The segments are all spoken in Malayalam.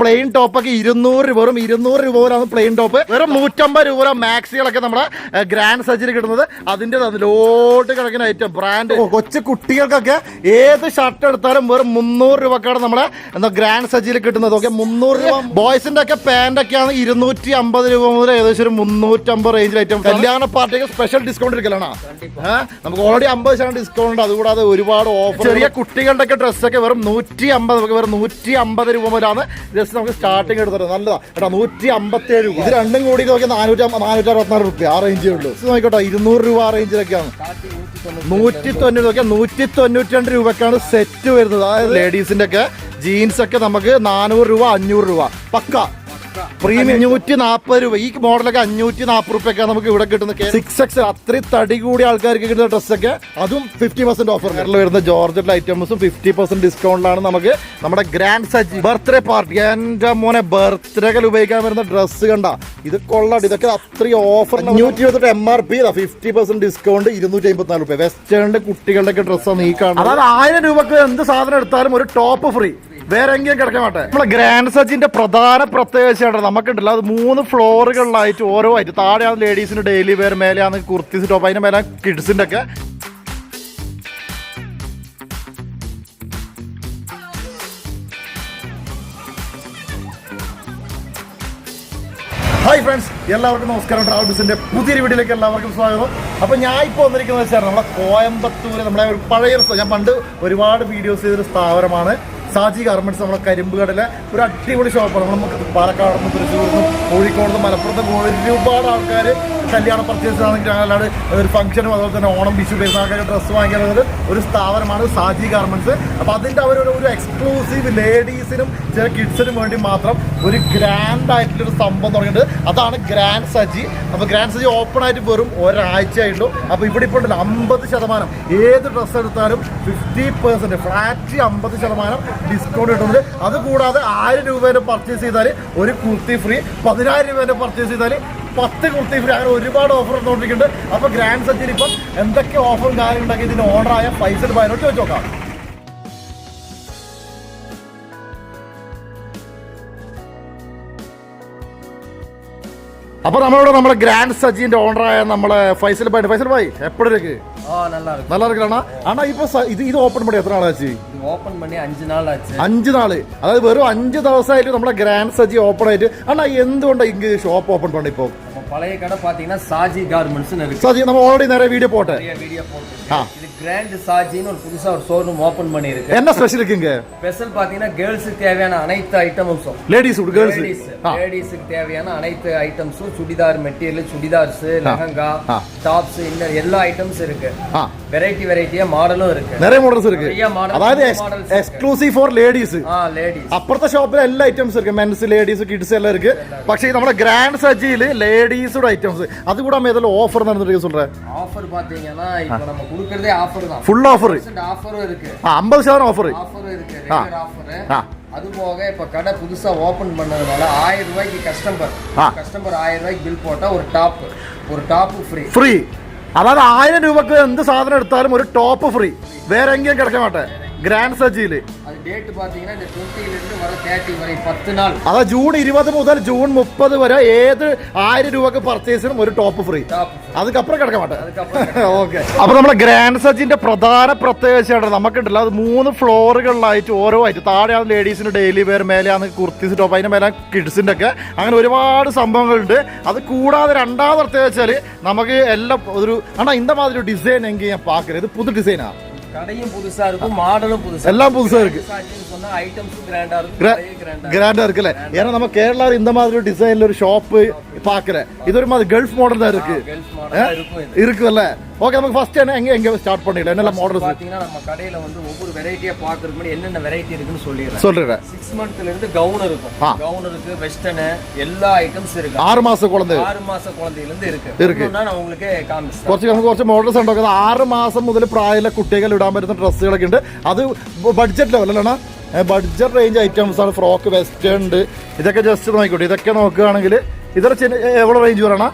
പ്ലെയിൻ ടോപ്പ് ഒക്കെ ഇരുന്നൂറ് രൂപ വെറും ഇരുന്നൂറ് രൂപ പോലാണ് പ്ലെയിൻ ടോപ്പ് വെറും നൂറ്റമ്പത് രൂപ മാക്സികളൊക്കെ നമ്മുടെ ഗ്രാൻഡ് സജിൽ കിട്ടുന്നത്. അതിന്റെ ലോട്ട് കിടക്കുന്ന ഐറ്റം ബ്രാൻഡ് കൊച്ചു കുട്ടികൾക്കൊക്കെ ഏത് ഷർട്ട് എടുത്താലും വെറും മുന്നൂറ് രൂപക്കാണ് നമ്മുടെ എന്താ ഗ്രാൻഡ് സജിൽ കിട്ടുന്നത്. ഓക്കെ മുന്നൂറ് രൂപ. ബോയ്സിന്റെ ഒക്കെ പാന്റ് ആണ് ഇരുന്നൂറ്റി അമ്പത് രൂപ മുതൽ ഏകദേശം ഒരു മുന്നൂറ്റമ്പത് റേഞ്ചിൽ ഐറ്റം കല്യാണ പാർട്ടിക്ക് സ്പെഷ്യൽ ഡിസ്കൗണ്ട് എടുക്കലാണ്. നമുക്ക് ഓൾറെഡി അമ്പത് ശതമാനം ഡിസ്കൗണ്ട് ഉണ്ട്. അതുകൂടാതെ ഒരുപാട് ഓഫർ ചെറിയ കുട്ടികളുടെ ഒക്കെ ഡ്രസ്സൊക്കെ വെറും നൂറ്റി അമ്പത് വെറും നൂറ്റി അമ്പത് രൂപ മുതലാണ് ജസ്റ്റ് നമുക്ക് സ്റ്റാർട്ടിംഗ് എടുത്തത് നല്ലതാ. കേട്ടോ നൂറ്റി അമ്പത്തി ഏഴ് രൂപ. ഇത് രണ്ടും കൂടി നോക്കിയാൽ നാനൂറ്റി നാനൂറ്റി അറുപത്തിനാല് റുപ്യ ആ റേഞ്ചേ ഉള്ളൂ. ഇത് നോക്കിക്കോട്ടെ ഇരുന്നൂറ് രൂപ ആ റേഞ്ചിലൊക്കെയാണ് നൂറ്റി തൊണ്ണൂറ് നോക്കിയാൽ നൂറ്റി തൊണ്ണൂറ്റി രണ്ട് രൂപക്കാണ് സെറ്റ് വരുന്നത്. അതായത് ലേഡീസിന്റെ ഒക്കെ ജീൻസ് ഒക്കെ നമുക്ക് നാനൂറ് രൂപ അഞ്ഞൂറ് രൂപ. പക്ക. പ്രീമിയം അഞ്ഞൂറ്റി നാൽപ്പത് രൂപ. ഈ മോഡലൊക്കെ അഞ്ഞൂറ്റി നാൽപ്പത് ഒക്കെ നമുക്ക് ഇവിടെ കിട്ടുന്ന സിക്സ് എക്സ് അത്രയും തടി കൂടിയ ആൾക്കാർക്ക് കിട്ടുന്ന ഡ്രസ്സൊക്കെ അതും ഫിഫ്റ്റി പെർസെന്റ് ഓഫർ വരുന്ന ജോർജറ്റ് ഐറ്റംസും ഫിഫ്റ്റി പെർസെന്റ് ഡിസ്കൗണ്ടിലാണ് നമുക്ക് നമ്മുടെ ഗ്രാൻഡ് സജി ബർത്ത്ഡേ പാർട്ടി എന്റെ മോനെ ബർത്ത്ഡേകൾ ഉപയോഗിക്കാൻ വരുന്ന ഡ്രസ്സ് കണ്ട. ഇത് കൊള്ളാണ്ട് ഇതൊക്കെ അത്രയും ഓഫർ അഞ്ഞൂറ്റി ഇരുപത്തെട്ട് M R P fifty percent discount ഇരുന്നൂറ്റി അമ്പത്തിനാല് രൂപ. വെസ്റ്റേണിന്റെ കുട്ടികളുടെ ഡ്രസ്സാണ് ഈ കാണുന്നത്. അതായത് ആയിരം രൂപക്ക് എന്ത് സാധനം എടുത്താലും ഒരു ടോപ്പ് ഫ്രീ വേറെ എങ്കിലും കിടക്കാൻ മാട്ടെ. നമ്മളെ ഗ്രാൻഡ് സജിന്റെ പ്രധാന പ്രത്യേകതയാണ് നമുക്കുണ്ടല്ലോ അത് മൂന്ന് ഫ്ലോറുകളിലായിട്ട് ഓരോ ആയിട്ട്. താഴെയാണ് ലേഡീസിന് ഡെയിലി വെയർ മേലെയാണ് കുർത്തീസ് ടോപ്പ് അതിന്റെ മേലെ കിഡ്സിന്റെ ഒക്കെ. ഹായ് ഫ്രണ്ട്സ് എല്ലാവർക്കും നമസ്കാരം. ട്രാവൽ ബിസിന്റെ പുതിയൊരു വീഡിയോയിലേക്ക് എല്ലാവർക്കും സ്വാഗതം. അപ്പൊ ഞാൻ ഇപ്പോൾ വന്നിരിക്കുന്നത് വെച്ചാൽ നമ്മുടെ കോയമ്പത്തൂര് നമ്മുടെ ഒരു പഴയ ഞാൻ പണ്ട് ഒരുപാട് വീഡിയോസ് ചെയ്തൊരു സ്ഥാപനമാണ്. സാജി ഗാർമെന്റ്സ് നമ്മുടെ കരിമ്പുകടയിലെ ഒരു അടിപൊളി ഷോപ്പാണ് നമ്മൾ പാലക്കാട് നിന്ന് തൃശ്ശൂർ നിന്നും കോഴിക്കോട് നിന്ന് മലപ്പുറത്ത് ഒരുപാട് ആൾക്കാർ കല്യാണ പർച്ചേസ് ആണെങ്കിൽ അല്ലാതെ ഒരു ഫംഗ്ഷനും അതുപോലെ തന്നെ ഓണം വിഷു പെരുന്നാൾക്കൊക്കെ ഡ്രസ്സ് വാങ്ങിക്കുന്നത് ഒരു സ്ഥാപനമാണ് സാജി ഗാർമെന്റ്സ് അപ്പോൾ അതിന്റെ അവരൊരു ഒരു എക്സ്ക്ലൂസീവ് ലേഡീസിനും ചില കിഡ്സിനും വേണ്ടി മാത്രം ഒരു ഗ്രാൻഡ് ആയിട്ടുള്ളൊരു സംഭവം തുടങ്ങിയിട്ടുണ്ട് അതാണ് ഗ്രാൻഡ് സജി. അപ്പോൾ ഗ്രാൻഡ് സജി ഓപ്പൺ ആയിട്ട് വെറും ഒരാഴ്ചയായിട്ടുള്ളൂ അപ്പോൾ ഇവിടെ ഇപ്പോൾ ഉണ്ടല്ലോ അമ്പത് ശതമാനം. ഏത് ഡ്രസ്സ് എടുത്താലും ഫിഫ്റ്റി പെർസെന്റ് ഫ്ലാറ്റ് അമ്പത് ശതമാനം ഡിസ്കൗണ്ട് കിട്ടുന്നുണ്ട് അതുകൂടാതെ ആയിരം രൂപേന്റെ പർച്ചേസ് ചെയ്താൽ ഒരു കുർത്തി ഫ്രീ പതിനായിരം രൂപേന്റെ പർച്ചേസ് ചെയ്താൽ പത്ത് കുർത്തി ഫ്രീ അങ്ങനെ ഒരുപാട് ഓഫർ എടുത്തുകൊണ്ടിരിക്കുന്നുണ്ട് അപ്പോൾ ഗ്രാൻഡ് സെറ്റിൽ ഇപ്പം എന്തൊക്കെ ഓഫറും കാര്യങ്ങളുണ്ടെങ്കിൽ ഇതിന് ഓർഡറായ ഫൈസൽ ബായനോട് ചോദിച്ചു നോക്കാം. അപ്പോൾ നമ്മളോട് നമ്മുടെ ഗ്രാൻഡ് സജിന്റെ ഓണറായ നമ്മളെ ഫൈസൽ ഭായി ഫൈസൽ ഭായി എപ്പോഴേക്ക് நல்லா இருக்கு நல்லா இருக்கலாம்னா ஆனா இப்போ இது இது ஓப்பன் பண்ணி எத்தனை நாள் ஆச்சு ஓப்பன் பண்ணி அஞ்சு நாள் ஆச்சு அஞ்சு நாள். அதாவது வெறும் அஞ்சு അഞ്ച് ദിവസമായിട്ട് നമ്മുടെ ഗ്രാൻഡ് സജി ഓപ്പൺ ആയിട്ട് അണ്ണാ എന്തുകൊണ്ടാണ് ഇങ്ക് ஷாப் ഓപ്പൺ பண்ண இப்போ பழைய கடை பாத்தீங்கன்னா சாஜி கார்மெண்ட்ஸ் இருக்கு. சாஜி நம்ம ஆல்ரெடி நிறைய வீடியோ போட்டேன். வீடியோ போட்டேன் இது கிராண்ட் சாஜின்னு ஒரு புதுசா ஒரு ஷோரூம் ஓபன் பண்ணிருக்கு என்ன ஸ்பெஷல் இருக்குங்க ஸ்பெஷல் பாத்தீங்கன்னா கேர்ள்ஸ்க்கு தேவையான அனைத்து ஐட்டம்ஸும் லேடிஸ் கேர்ள்ஸ் லேடிஸ்க்கு தேவையான அனைத்து ஐட்டம்ஸும் சுடிதார் மெட்டீரியல் சுடிதார்ஸ் லெஹங்கா டாப்ஸ் இந்த எல்லா ஐட்டம்ஸ் இருக்கு. வெரைட்டி வெரைட்டியா மாடலும் இருக்கு. நிறைய மாடல்ஸ் இருக்கு. അതായത് എക്സ്ക്ലൂസീവ് ഫോർ ലേഡീസ് അപ്പുറത്തെ ഷോപ്പിൽ എല്ലാ ഐറ്റംസ് ഇരിക്കും മെൻസ് ലേഡീസ് കിഡ്സ് എല്ലാം ഇരിക്ക് പക്ഷേ നമ്മുടെ ഗ്രാൻഡ് സജിയിൽ ലേഡീസோட ഐറ്റംஸ் அது கூட மேதல ஆஃபர் நடந்துருக்கு சொல்றேன் ஆஃபர் பாத்தீங்கன்னா இப்போ நம்ம குடுக்குறதே ஆஃபர் தான். ஃபுல் ஆஃபர் ஆஃபரும் இருக்கு. 50% ஆஃபர் ஆஃபர் இருக்கு. ஆஃபர் அது போக இப்போ கடை புதுசாக ஓப்பன் பண்ணதுனால ஆயிரம் ரூபாய்க்கு கஸ்டமர் கஸ்டமர் ஆயிரம் ரூபாய்க்கு பில் போட்டால் ஒரு டாப் ஒரு டாப்பு ஃப்ரீ ஃப்ரீ അതായത് ആയിരം രൂപക്ക് എന്ത് സാധനം എടുത്താലും ഒരു ടോപ്പ് ഫ്രീ വേറെ എങ്കിലും കിടക്കാൻ മാട്ടെ. ഗ്രാൻഡ് സജിയിൽ அது டேட் பாத்தீங்கன்னா இந்த 20 ல இருந்து வர தேர்ட்டி வரை பத்து நாள் അതാ ജൂൺ ഇരുപത് മുതൽ ജൂൺ മുപ്പത് വരെ ഏത് ആയിരം രൂപക്ക് പർച്ചേസിനും ഒരു ടോപ്പ് ഫ്രീ டாப் അതുക്കപ്പുറം കിടക്കാൻ മാട്ടെ அதுக்கப்புறம் ഓക്കെ അപ്പൊ നമ്മുടെ ഗ്രാൻഡ് സജിന്റെ പ്രധാന പ്രത്യേകതയാണ് നമുക്കുണ്ടല്ലോ അത് മൂന്ന് ഫ്ലോറുകളിലായിട്ട് ഓരോ ആയിട്ട് താഴെയാണ് ലേഡീസിന് ഡെയിലി വെയർ മേലെയാണ് കുർത്തീസ് ടോപ്പ് അതിന്റെ മേലെ കിഡ്സിന്റെ ഒക്കെ അങ്ങനെ ഒരുപാട് സംഭവങ്ങളുണ്ട് അത് കൂടാതെ രണ്ടാമത് പ്രത്യേകത വെച്ചാല് നമുക്ക് എല്ലാം ഒരു ആണോ ഇന്ത മാതിരി ഡിസൈൻ എങ്കിൽ ഞാൻ പാക്കല് ഇത് പുതു ഡിസൈനാ கடையும் புதுசா இருக்கும் மாடலும் புதுசா எல்லாம் புதுசா இருக்கு. சொன்னா ஐட்டம்ஸும் கிராண்டா இருக்குல்ல. ஏன்னா நம்ம கேரளாவில் இந்த மாதிரி ஒரு டிசைன்ல ஒரு ஷாப்பு பார்க்கல இது ஒரு மாதிரி கல்ஃப் மாடல் தான் இருக்கு. இருக்குல்ல. ஓகே நமக்கு ஃபர்ஸ்ட் என்ன எங்க எங்க ஸ்டார்ட் பண்ணிடலாம் என்னெல்லாம் மாடல்ஸ் பாத்தீங்கன்னா நம்ம கடையில வந்து ஒவ்வொரு வெரைட்டியா பாக்குறதுக்கு முன்னாடி என்னென்ன வெரைட்டி இருக்குன்னு சொல்லிடுறேன் சொல்றேன் சிக்ஸ் மந்த்ல இருந்து கவுன் இருக்கும் ஆ. கவுன் இருக்கு வெஸ்டர்னு எல்லா ஐட்டம்ஸ் இருக்கு ആറ് മാസം കുളന്ത് ஆறு மாச குழந்தையில இருந்து இருக்கு இருக்கு. ஒவ்வொன்னா நான் உங்களுக்கு காமிச்சேன் കുറച്ച് നമുക്ക് കുറച്ച് മോഡൽസ് ഉണ്ടാക്കുന്നത് ആറ് മാസം മുതൽ പ്രായമുള്ള കുട്ടികൾ ഇടാൻ പറ്റുന്ന ഡ്രസ്സുകളൊക്കെ ഉണ്ട് അത് ബഡ്ജറ്റ് ലെവലാണ് ബഡ്ജറ്റ് റേഞ്ച് ഐറ്റംസ് ആണ് ഫ്രോക്ക് വെസ്റ്റേൺ ഉണ്ട് ഇതൊക്കെ ജസ്റ്റ് നോക്കിക്കോട്ടെ ഇതൊക്കെ നോക്കുകയാണെങ്കിൽ ഇതൊക്കെ എവിടെ റേഞ്ച് പറയണ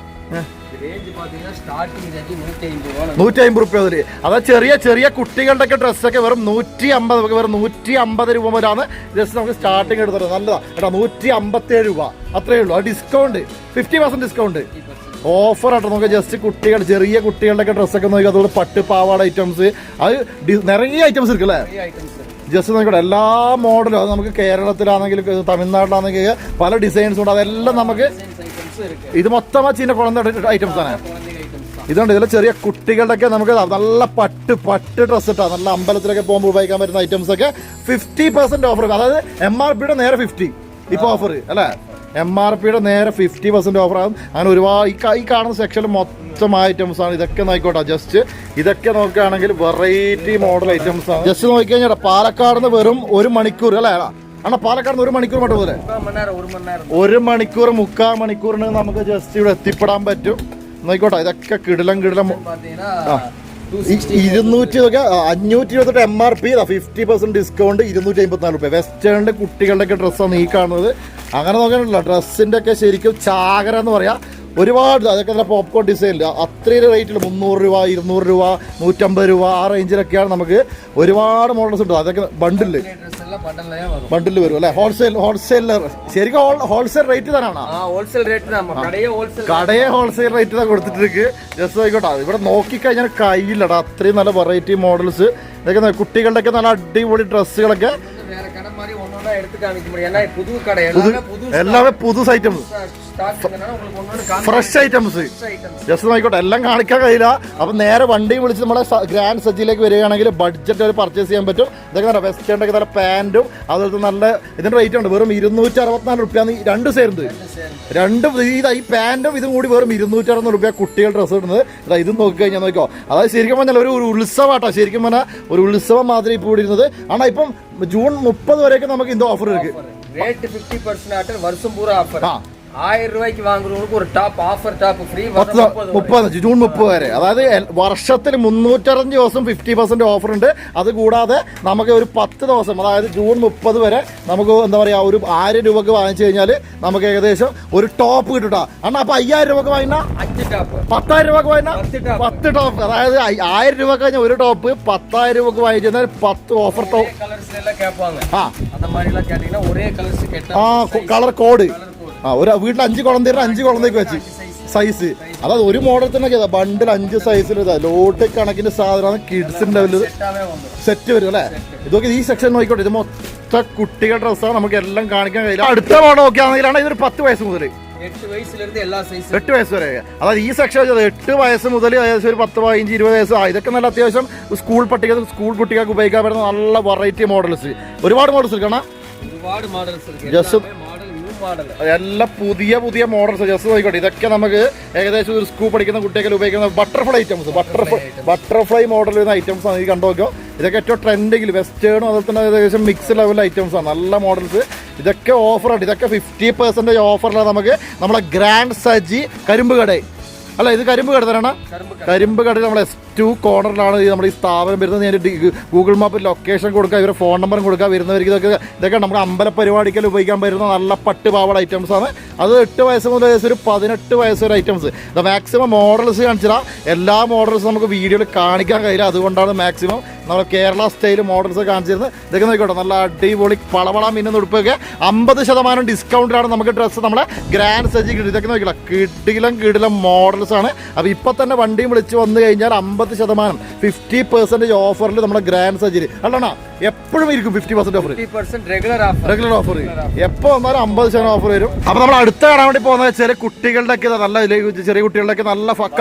നൂറ്റി അമ്പത് രൂപ മുതൽ അതാ ചെറിയ ചെറിയ കുട്ടികളുടെ ഒക്കെ ഡ്രസ്സൊക്കെ വെറും നൂറ്റി അമ്പത് വെറും നൂറ്റി അമ്പത് രൂപ വരാണ് ജസ്റ്റ് നമുക്ക് സ്റ്റാർട്ടിങ് എടുത്തത് നല്ലതാ. കേട്ടോ നൂറ്റി അമ്പത്തേഴ് രൂപ. അത്രേ ഉള്ളൂ. ആ discount fifty percent discount offer ആട്ടോ. നമുക്ക് ജസ്റ്റ് കുട്ടികൾ ചെറിയ കുട്ടികളുടെ ഒക്കെ ഡ്രസ്സൊക്കെ നോക്കി. അതുപോലെ പട്ട് പാവാട ഐറ്റംസ് അത് നിറയെ ഐറ്റംസ് ഇരിക്കല്ലേ ജസ്റ്റ് നോക്കട്ടെ എല്ലാ മോഡലും അത് നമുക്ക് കേരളത്തിലാണെങ്കിലും തമിഴ്നാട്ടിലാണെങ്കിലും പല ഡിസൈൻസ് ഉണ്ട്. അതെല്ലാം നമുക്ക് ഇത് മൊത്തം ചീന കുളന്ത ഐറ്റംസ് ആണ്. ഇതുണ്ട് ഇതിലെ ചെറിയ കുട്ടികളുടെയൊക്കെ നമുക്ക് നല്ല പട്ട് പട്ട് ഡ്രസ് ഇട്ടാ നല്ല അമ്പലത്തിലൊക്കെ പോകുമ്പോൾ ഉപയോഗിക്കാൻ പറ്റുന്ന ഐറ്റംസ് ഒക്കെ ഫിഫ്റ്റി പെർസെന്റ് ഓഫർ അതായത് എം ആർ പിയുടെ നേരെ ഫിഫ്റ്റി ഇപ്പൊ ഓഫർ അല്ലേ? എം ആർ പിയുടെ നേരെ ഫിഫ്റ്റി പെർസെന്റ് ഓഫർ ആകും അങ്ങനെ ഒരുപാട് ഈ കാണുന്ന സെക്ഷനിൽ മൊത്തം ഐറ്റംസ് ആണ്. ഇതൊക്കെ നോക്കിക്കോട്ടെ ജസ്റ്റ് ഇതൊക്കെ നോക്കുകയാണെങ്കിൽ വെറൈറ്റി മോഡൽ ഐറ്റംസ് ആണ്. ജസ്റ്റ് നോക്കിക്കഴിഞ്ഞാൽ പാലക്കാട് നിന്ന് വെറും ഒരു മണിക്കൂർ അല്ലേ? അണ്ണാ പാലക്കാട് ഒരു മണിക്കൂർ മട്ട് പോലെ ഒരു മണിക്കൂർ. മുക്കാൽ മണിക്കൂറിന് നമുക്ക് ജസ്റ്റ് ഇവിടെ എത്തിപ്പെടാൻ പറ്റും. നോക്കോട്ടെ ഇതൊക്കെ കിടിലം കിടിലം ഇരുന്നൂറ്റി അഞ്ഞൂറ്റി ഇരുപത്തെട്ട് M R P fifty percent discount ഇരുന്നൂറ്റി അമ്പത്തിനാല് രൂപ വെസ്റ്റേണിന്റെ കുട്ടികളുടെയൊക്കെ ഡ്രസ്സാണ് ഈ കാണുന്നത്. അങ്ങനെ നോക്കാനുള്ള ഡ്രസ്സിന്റെ ഒക്കെ ശരിക്കും ചാകര എന്ന് പറയാ. ഒരുപാട് അതൊക്കെ നല്ല പോപ്കോൺ ഡിസൈനിൽ അത്രയും റേറ്റിൽ മുന്നൂറ് രൂപ ഇരുന്നൂറ് രൂപ നൂറ്റമ്പത് രൂപ ആ റേഞ്ചിലൊക്കെയാണ് നമുക്ക് ഒരുപാട് മോഡൽസ് ഉണ്ട്. അതൊക്കെ ബണ്ടിൽ ബണ്ടിൽ വരും. അല്ലേ? ഹോൾസെയിൽ ഹോൾസെയിൽ ശരിക്കും ഹോൾസെയിൽ റേറ്റ് തന്നെയാണോ ഹോൾസെയിൽ റേറ്റ് കടയെ ഹോൾസെയിൽ റേറ്റ് തന്നെ കൊടുത്തിട്ട് ജസ്റ്റ് ആയിക്കോട്ടെ. ഇവിടെ നോക്കിക്കഴിഞ്ഞാൽ കയ്യിലടാ. അത്രയും നല്ല വെറൈറ്റി മോഡൽസ് ഇതൊക്കെ കുട്ടികളുടെയൊക്കെ നല്ല അടിപൊളി ഡ്രസ്സുകളൊക്കെ மாதிரி ஒன்னொன்னா எடுத்து காமிக்க முடியும் ஏன்னா புது கடை எல்லாமே புது എല്ലാവേ പുതു ഐറ്റംസ് ஸ்டாக் இருந்தனால உங்களுக்கு ஒன்னொன்னு காமிக்க ഫ്രഷ് ഐറ്റംസ് ஐட்டம்ஸ் ജസ്റ്റ് നോക്കിക്കോട്ടെ എല്ലാം കാണിക്കാൻ കഴിയില്ല അപ്പം നേരെ വണ്ടി വിളിച്ച് നമ്മളെ സ- ഗ്രാൻഡ് സജ്ജിലേക്ക് വരികയാണെങ്കിൽ ബഡ്ജറ്റ് ഒരു പർച്ചേസ് ചെയ്യാൻ പറ്റും ഇതൊക്കെ നല്ല വെസ്റ്റേൺ ഒക്കെ നല്ല പാൻറ്റും അതുപോലത്തെ നല്ല ഇതിന്റെ റേറ്റ് ഉണ്ട് വെറും ഇരുന്നൂറ്റി അറുപത്തിനാല് റുപ്യാണ് ഈ രണ്ട് ചേർന്ന് രണ്ടും ഇതാ ഈ പാൻറ്റും ഇതും കൂടി വെറും ഇരുന്നൂറ്റി അറുപത് റുപ്യ കുട്ടികൾ ഡ്രസ്സ് ഇടുന്നത് ഇതാ ഇത് നോക്കി കഴിഞ്ഞാൽ നോക്കിക്കോ അതായത് ശരിക്കും പറഞ്ഞാൽ ഒരു ഒരു ഉത്സവമാട്ടോ ശരിക്കും പറഞ്ഞാൽ ഒരു ഉത്സവം മാതിരി ഇപ്പോൾ ഇരുന്നത് ஆனால் ഇപ്പം ജൂൺ മുപ്പത് வரைக்கும் நமக்கு இந்த ஆஃபர் இருக்கு ரேட் 50% ஆட்டன் வருஷம் பூரா ஆஃபர் ആയിരം ജൂൺ മുപ്പത് വരെ. അതായത് വർഷത്തിൽ മുന്നൂറ്ററഞ്ച് ദിവസം ഫിഫ്റ്റി പെർസെന്റ് ഓഫർ ഉണ്ട്. അത് കൂടാതെ നമുക്ക് ഒരു പത്ത് ദിവസം അതായത് ജൂൺ മുപ്പത് വരെ നമുക്ക് എന്താ പറയാ ഒരു ആയിരം രൂപക്ക് വാങ്ങിച്ചു കഴിഞ്ഞാൽ നമുക്ക് ഏകദേശം ഒരു ടോപ്പ് കിട്ടും അണ്ണാ അപ്പൊ അയ്യായിരം രൂപക്ക് വാങ്ങിന പത്തായിരം രൂപക്ക് വാങ്ങിന പത്ത് ടോപ്പ് അതായത് ആയിരം രൂപ കഴിഞ്ഞ ഒരു ടോപ്പ് പത്തായിരം രൂപക്ക് വാങ്ങിച്ചു കഴിഞ്ഞാൽ പത്ത് ഓഫർ ടോപ്പ് ആ. കളർ കോഡ് ആ ഒരു വീട്ടിൽ അഞ്ച് കുഴന്തേരും അഞ്ച് കുഴന്തേക്ക് വെച്ച്. സൈസ് അതായത് ഒരു മോഡൽ തന്നെ ബണ്ടിൽ അഞ്ച് സൈസിൽ ലോട്ട് കണക്കിന്റെ സാധനമാണ് കിഡ്സിന്റെ സെറ്റ് വരും അല്ലേ? ഇതൊക്കെ ഈ സെക്ഷൻ നോക്കിക്കോട്ടെ. ഇത് മൊത്തം കുട്ടികളുടെ ഡ്രസ്സാണ് നമുക്ക് എല്ലാം കാണിക്കാൻ കഴിയില്ല. അടുത്ത മോഡൽ നോക്കിയാണെങ്കിലാണ് ഇതൊരു പത്ത് വയസ്സ് മുതൽ എട്ട് വയസ്സ് വരെ. അതായത് ഈ സെക്ഷൻ എട്ട് വയസ്സ് മുതൽ ഏകദേശം ഒരു പത്ത് പതിനഞ്ച് ഇരുപത് വയസ്സ്. ആ ഇതൊക്കെ നല്ല അത്യാവശ്യം സ്കൂൾ പട്ടിക സ്കൂൾ കുട്ടികൾക്ക് ഉപയോഗിക്കാൻ പറ്റുന്ന നല്ല വെറൈറ്റി മോഡൽസ് ഒരുപാട് മോഡൽസ് കാണാം ജസ്റ്റ് എല്ലാം പുതിയ പുതിയ മോഡൽസ് ജസ്റ്റ് നോക്കിക്കോട്ടെ. ഇതൊക്കെ നമുക്ക് ഏകദേശം ഒരു സ്കൂപ്പ് അടിക്കുന്ന കുട്ടികൾ ഉപയോഗിക്കുന്ന butterfly items butterfly butterfly model വരുന്ന ഐറ്റംസ് ആണ്. ഈ കണ്ടു നോക്കുക ഇതൊക്കെ ഏറ്റവും ട്രെൻഡിങ്ങിൽ വെസ്റ്റേണും അതുപോലെ തന്നെ ഏകദേശം മിക്സ് ലെവൽ ഐറ്റംസ് ആണ്. നല്ല മോഡൽസ് ഇതൊക്കെ ഓഫറാണ് ഇതൊക്കെ ഫിഫ്റ്റി പെർസെന്റേജ് ഓഫറിലാണ് നമുക്ക് നമ്മളെ ഗ്രാൻഡ് സജി കരിമ്പ് കട അല്ല ഇത് കരിമ്പ് കടത്തലാണ് കരിമ്പ് കടയിൽ നമ്മൾ എസ് ടു കോർണറിലാണ് നമ്മുടെ ഈ സ്ഥാപനം വരുന്നത്. ഞാൻ ഗൂഗിൾ മാപ്പിൽ ലൊക്കേഷൻ കൊടുക്കുക ഇവരുടെ ഫോൺ നമ്പറും കൊടുക്കുക വരുന്നവർക്ക് ഇതൊക്കെ ഇതൊക്കെ നമുക്ക് അമ്പല പരിപാടിക്കൽ ഉപയോഗിക്കാൻ പറ്റുന്ന നല്ല പട്ടുപാവട ഐറ്റംസ് ആണ്. അത് എട്ട് വയസ്സ് മുതൽ ഏകദേശം ഒരു പതിനെട്ട് വയസ്സ് ഒരു ഐറ്റംസ് ഇത് മാക്സിമം മോഡൽസ് കാണിച്ചാൽ എല്ലാ മോഡൽസും നമുക്ക് വീഡിയോയിൽ കാണിക്കാൻ കഴിയില്ല. അതുകൊണ്ടാണ് മാക്സിമം നമ്മൾ കേരള സ്റ്റൈൽ മോഡൽസ് കാണിച്ചിരുന്നത്. ഇതൊക്കെ നോക്കിക്കോട്ടെ. നല്ല അടിപൊളി പളവള മിന്നുന്ന ഉടുപ്പൊക്കെ അമ്പത് ശതമാനം ഡിസ്കൗണ്ടിലാണ് നമുക്ക് ഡ്രസ്സ് നമ്മുടെ ഗ്രാൻഡ് സജ്ജി കിട്ടും ഇതൊക്കെ നോക്കിക്കോളാം കിടിലം കിടിലം മോഡൽ ആണ് അപ്പോൾ ഇപ്പോൾ തന്നെ വണ്ടിയും വിളിച്ച് വന്നു കഴിഞ്ഞാൽ അമ്പത് ശതമാനം ഫിഫ്റ്റി പെർസെന്റേജ് ഓഫറിൽ നമ്മുടെ ഗ്രാൻഡ് സർജറി അല്ലണ? എപ്പോഴും ഇരിക്കും fifty percent offer regular offer എപ്പോൾ വന്നാലും അമ്പത് ശതമാനം ഓഫർ വരും. അപ്പോൾ നമ്മൾ അടുത്ത കാണാൻ വേണ്ടി പോകുന്നത് ചെറിയ കുട്ടികളുടെയൊക്കെ നല്ല ചെറിയ കുട്ടികളുടെയൊക്കെ നല്ല ഫക്ക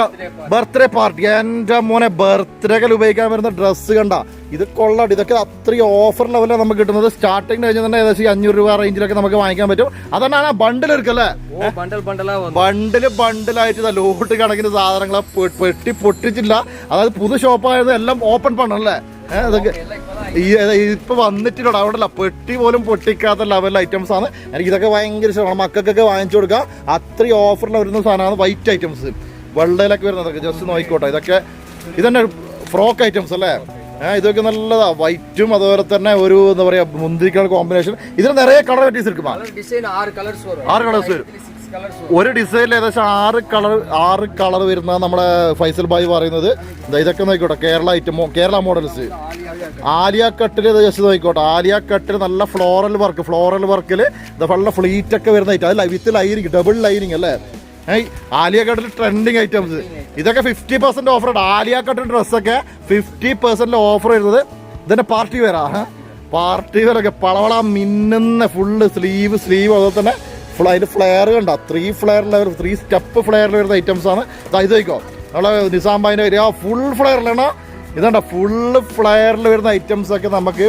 ബർത്ത്ഡേ പാർട്ടി എന്റെ മോനെ ബർത്ത്ഡേകൾ ഉപയോഗിക്കാൻ വരുന്ന ഡ്രസ്സ് കണ്ട. ഇത് കൊള്ളാട്ട് ഇതൊക്കെ അത്രയും ഓഫർ ലെവലാണ് നമുക്ക് കിട്ടുന്നത്. സ്റ്റാർട്ടിങ് കഴിഞ്ഞാൽ തന്നെ ഏകദേശം അഞ്ഞൂറ് രൂപ റേഞ്ചിലൊക്കെ നമുക്ക് വാങ്ങിക്കാൻ പറ്റും. അതന്നാണ് ബണ്ടിൽ എടുക്കല്ലേ? ബണ്ടിൽ ബണ്ടിലായിട്ട് ലോഡ് നൂറുകെട്ട് കണക്കിന് സാധനങ്ങൾ പെട്ടി പൊട്ടിച്ചില്ല. അതായത് പുതു ഷോപ്പായിരുന്നു എല്ലാം ഓപ്പൺ പണല്ലേ? ഇതൊക്കെ ഇപ്പൊ വന്നിട്ടില്ല അവിടെ പെട്ടി പോലും പൊട്ടിക്കാത്ത ലെവലിൽ ഐറ്റംസ് ആണ്. എനിക്ക് ഇതൊക്കെ ഭയങ്കര ഇഷ്ടമാണ്. മക്കൾക്കൊക്കെ വാങ്ങിച്ചു കൊടുക്കാം. അത്രയും ഓഫറിൽ വരുന്ന സാധനമാണ് വൈറ്റ് ഐറ്റംസ് വെള്ളയിലൊക്കെ വരുന്നതൊക്കെ. ജസ്റ്റ് നോക്കിക്കോട്ടെ. ഇതൊക്കെ ഇതന്നെ ഫ്രോക്ക് ഐറ്റംസ് അല്ലേ? ഏഹ് ഇതൊക്കെ നല്ലതാ. വൈറ്റും അതുപോലെ തന്നെ ഒരു എന്താ പറയാ മുന്തിരിക്കാൻ കളർ കോമ്പിനേഷൻ ഇതിന് നിറയെ കളർ വെറ്റീസ് എടുക്കുമ്പോൾ ആറ് കളേഴ്സ് വരും. ഒരു ഡിസൈനിൽ ഏകദേശം ആറ് കളർ ആറ് കളർ വരുന്ന നമ്മുടെ ഫൈസൽ ബായി പറയുന്നത്. ഇതൊക്കെ നോക്കിക്കോട്ടെ കേരള ഐറ്റം കേരള മോഡൽസ് ആലിയ കട്ടിൽ ജസ്റ്റ് നോക്കിക്കോട്ടെ ആലിയ കട്ടിൽ നല്ല ഫ്ലോറൽ വർക്ക് ഫ്ലോറൽ വർക്കിൽ നല്ല ഫ്ലീറ്റ് ഒക്കെ വരുന്ന ഐറ്റം അത് വിത്ത് ലൈനിങ് ഡബിൾ ലൈനിങ് അല്ലേ? ആലിയ കട്ടിൽ ട്രെൻഡിങ് ഐറ്റംസ് ഇതൊക്കെ ഫിഫ്റ്റി പെർസെന്റ് ഓഫർ ഉണ്ട്. ആലിയ കട്ടിൽ ഡ്രസ്സൊക്കെ ഫിഫ്റ്റി പെർസെന്റ് ഓഫർ വരുന്നത്. ഇതിന്റെ പാർട്ടി വരാ പാർട്ടി വെയറൊക്കെ പളവള മിന്നുന്ന ഫുള്ള് സ്ലീവ് സ്ലീവ് അതുപോലെ തന്നെ ഫുൾ അതിന്റെ ഫ്ലെയർ കണ്ട? ത്രീ ഫ്ലെയറിൽ ത്രീ സ്റ്റെപ്പ് ഫ്ലെയറിൽ വരുന്ന ഐറ്റംസ് ആണ്. ഇത് നോക്കോ നമ്മളെ നിസാം ബായിന്റെ വരിക. ഫുൾ ഫ്ലെയറിലാണ് ഇതണ്ട ഫുൾ ഫ്ലെയറിൽ വരുന്ന ഐറ്റംസ് ഒക്കെ നമുക്ക്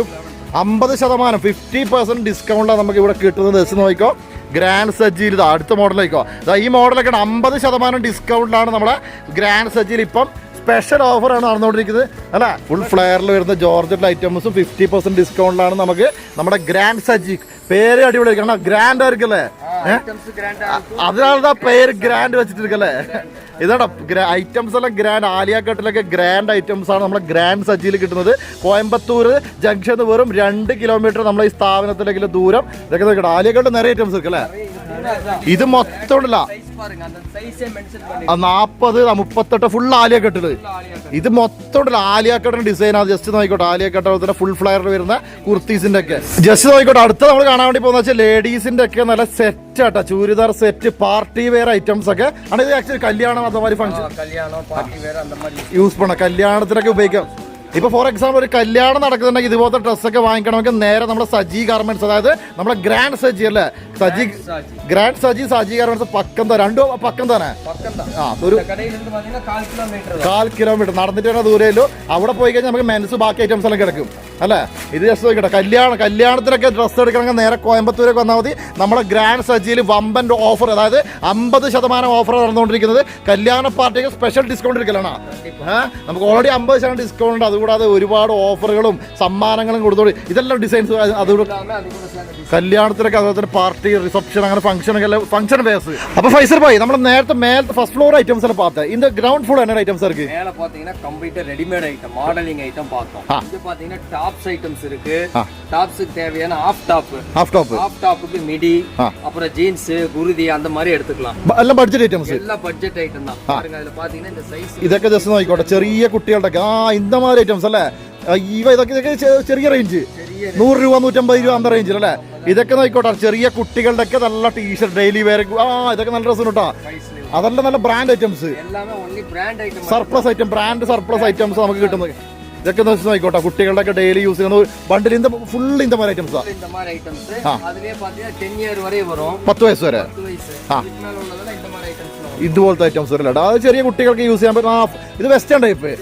അമ്പത് ശതമാനം ഫിഫ്റ്റി പെർസെന്റ് ഡിസ്കൗണ്ടാണ് നമുക്ക് ഇവിടെ കിട്ടുന്നത്. വെച്ച് നോക്കിക്കോ. ഗ്രാൻഡ് സജ്ജിയിൽ ഇതാ അടുത്ത മോഡലായിക്കോ ഈ മോഡലൊക്കെ അമ്പത് ശതമാനം ഡിസ്കൗണ്ടിലാണ് നമ്മുടെ ഗ്രാൻഡ് സജ്ജിയിൽ ഇപ്പം സ്പെഷ്യൽ ഓഫറാണ് നടന്നുകൊണ്ടിരിക്കുന്നത്. അല്ല? ഫുൾ ഫ്ലെയറിൽ വരുന്ന ജോർജറ്റ് ഐറ്റംസും ഫിഫ്റ്റി പെർസെന്റ് ഡിസ്കൗണ്ടിലാണ് നമുക്ക് നമ്മുടെ ഗ്രാൻഡ് സജ്ജി പേര് അടിപൊളി കാരണം ഗ്രാൻഡ് ആയിരിക്കല്ലേ അതിനാണ് പേര് ഗ്രാൻഡ് വെച്ചിട്ടിരിക്കല്ലേ? ഇതാടാ ഐറ്റംസ് എല്ലാം ഗ്രാൻഡ് ആലിയ കട്ടിലൊക്കെ ഗ്രാൻഡ് ഐറ്റംസ് ആണ് നമ്മളെ ഗ്രാൻഡ് സജ്ജിയിൽ കിട്ടുന്നത്. കോയമ്പത്തൂർ ജംഗ്ഷൻ വെറും രണ്ട് കിലോമീറ്റർ നമ്മളെ ഈ സ്ഥാപനത്തിലേക്കുള്ള ദൂരം. ഇതൊക്കെ ആലിയ കട്ടിൽ നിറയെ ഐറ്റംസ് ഇരിക്കല്ലേ? ഇത് മൊത്തം നാപ്പത് മുപ്പത്തെട്ട് ഫുൾ ആലിയാക്കെട്ടിട് ഇത് മൊത്തം ആലിയ കെട്ടിന്റെ ഡിസൈൻ ആണ്. ജസ്റ്റ് നോക്കിക്കോട്ടെ. ആലിയാക്കെട്ട ഫുൾ ഫ്ലയറിൽ വരുന്ന കുർത്തീസിന്റെ ഒക്കെ. ജസ്റ്റ് നോക്കിക്കോട്ടെ. അടുത്ത നമ്മൾ കാണാൻ വേണ്ടി പോകുന്ന വെച്ചാൽ ലേഡീസിന്റെ ഒക്കെ നല്ല സെറ്റ് ആട്ടോ. Churidar set party wear items ഒക്കെ. ആണ് ഇത് ആക്ച്വലി കല്യാണം അതേമാതിരി ഫംഗ്ഷൻ യൂസ് പണ. കല്യാണത്തിനൊക്കെ ഉപയോഗിക്കാം. ഇപ്പോൾ ഫോർ എക്സാമ്പിൾ ഒരു കല്യാണം നടക്കുന്നുണ്ടെങ്കിൽ ഇതുപോലത്തെ ഡ്രസ്സൊക്കെ വാങ്ങിക്കണമെങ്കിൽ നേരെ നമ്മുടെ സജി ഗാർമെന്റ്സ് അതായത് നമ്മുടെ ഗ്രാൻഡ് സജി അല്ലേ? സജി ഗ്രാൻഡ് സജി. സജി ഗാർമെന്റ്സ് പക്കം തന്നെ രണ്ടു പക്കം തന്നെ. ആ കാൽ കിലോമീറ്റർ നടന്നിട്ട് വരുന്ന ദൂരയിലും അവിടെ പോയി കഴിഞ്ഞാൽ നമുക്ക് മെൻസ് ബാക്കി ഐറ്റംസ് എല്ലാം കിടക്കും. അല്ലേ ഇത് ജസ്റ്റ് നോക്കട്ടെ കല്യാണം കല്യാണത്തിനൊക്കെ ഡ്രസ്സ് എടുക്കണമെങ്കിൽ നേരെ കോയമ്പത്തൂരേക്ക് വന്നാൽ മതി നമ്മുടെ ഗ്രാൻഡ് സജിയിൽ വമ്പൻ ഓഫർ അതായത് അമ്പത് ശതമാനം ഓഫർ നടന്നുകൊണ്ടിരിക്കുന്നത് കല്യാണ പാർട്ടിക്ക് സ്പെഷ്യൽ ഡിസ്കൗണ്ട് എടുക്കലാണ് ഏഹ് നമുക്ക് ഓൾറെഡി അമ്പത് ശതമാനം ഡിസ്കൗണ്ട് ഉണ്ട് അതുകൂടാതെ ഒരുപാട് ഓഫറുകളും സമ്മാനങ്ങളും കൊടുത്തോളി ഇതെല്ലാം ഡിസൈൻസ് അതുകൂടെ எல்லாமே அது கூட சேர்ந்த design. കല്യാണത്തിനൊക്കെ അതുപോലെ തന്നെ പാർട്ടി റിസപ്ഷൻ അങ്ങനെ ഫംഗ്ഷൻ ഒക്കെ ഫംഗ്ഷൻ ബേസ് അപ്പൊ ഫൈസർ ഭായി നമ്മൾ നേരത്തെ മേലത്തെ ഫസ്റ്റ് ഫ്ലോർ ഐറ്റംസ് എല്ലാം പാത്ത இந்த கிரவுண்ட் ஃப்ளோர் என்ன ஐட்டம்ஸ் இருக்கு மேல பாத்தீங்கன்னா கம்ப்ளீட்டா ரெடிமேட் ஐட்டம் மாடலிங் ஐட்டம் பார்த்தோம் ஆ. இங்க பாத்தீங்கன்னா டாப்ஸ் ஐட்டம்ஸ் இருக்கு ஆ. டாப்ஸுக்கு தேவையான half top half top half டாப்புக்கு midi ஆ. அப்புறம் ஜீன்ஸ் குருதி அந்த மாதிரி எடுத்துக்கலாம் എല്ലാം ബഡ്ജറ്റ് ഐറ്റംസ് எல்லாம் பட்ஜெட் ஐட்டம் தான் பாருங்க அதுல பாத்தீங்கன்னா இந்த சைஸ் ഇതൊക്കെ ജസ്റ്റ് നോക്കിക്കോട്ടെ ചെറിയ കുട്ടികളുടെ ആ ഇന്ത മാതിരി ഐറ്റംസ് അല്ലേ ആ, ഇവ ഇതൊക്കെ ഇതൊക്കെ ചെ- ചെറിയ റേഞ്ച് നൂറ് രൂപ നൂറ്റമ്പത് രൂപ അന്ന റേഞ്ചിൽ അല്ലേ ഇതൊക്കെ നോക്കിക്കോട്ടെ ചെറിയ കുട്ടികളുടെ ഒക്കെ നല്ല ടീഷർട്ട് ഡെയിലി വെയർ ആ ഇതൊക്കെ നല്ല രസം കേട്ടോ അതെല്ലാം നല്ല ബ്രാൻഡ് ഐറ്റംസ് எல்லாமே only brand item surplus item brand surplus items നമുക്ക് കിട്ടുന്നത് ഇതൊക്കെ നോക്കിക്കോട്ടെ. കുട്ടികളുടെയൊക്കെ ഡെയിലി യൂസ് ചെയ്യുന്ന ബണ്ടിൽ ഇന്ത ഫുൾ ഇന്ത മാർ ഐറ്റംസ് പത്ത് വയസ്സ് വരെ. ഇതുപോലത്തെ ഐറ്റംസ് വരില്ല അത് ചെറിയ കുട്ടികൾക്ക് യൂസ് ചെയ്യാൻ പറ്റുന്ന ഇത് വെസ്റ്റേൺ ടൈപ്പ്